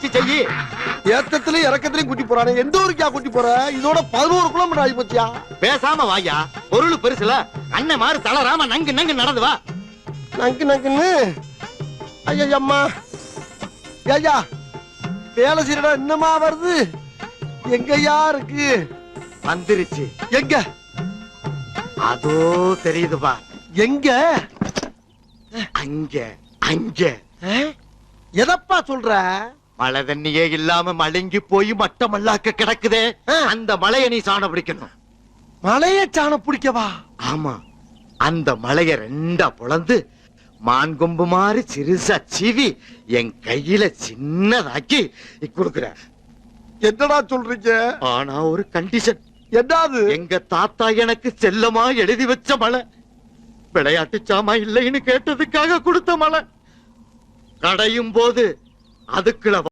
வச்சு செய்யி. ஏத்தத்திலயும் இறக்கத்திலயும் குட்டி போறானே. எந்த ஊருக்கா குட்டி போற? இதோட பதினோரு கிலோமீட்டர் ஆகி போச்சியா? பேசாம வாயா. பொருள் பெருசுல. அண்ணன் மாறு தளராம நங்கு நங்கு நடந்து வா. நங்கு நங்குன்னு? ஐயா அம்மா ஐயா வேலை செய்யறடா என்னமா வருது? எங்கய்யா இருக்கு? வந்துருச்சு. எங்க? அதோ தெரியுது பா எங்க? அங்க அங்க. எதப்பா சொல்ற? மழை தண்ணியே இல்லாம மழுங்கி போய் மட்டமல்லாக்க கிடக்குதே. அந்த மலைய நீ சாண பிடிக்கணும். மலைய சாண பிடிக்கவா? ஆமா. அந்த மலைய ரெண்டா பொளந்து மான் கொம்பு மாதிரி சிறுசா சீவி என் கையில சின்னதாக்கி கொடுக்குற. என்னடா சொல்றீங்க? ஆனா ஒரு கண்டிஷன் என்னது? எங்க தாத்தா எனக்கு செல்லமா எழுதி வச்ச மலை விளையாட்டு சாமா இல்லைன்னு கேட்டதுக்காக கொடுத்த மலை கடையும் போது அதுக்குள்ள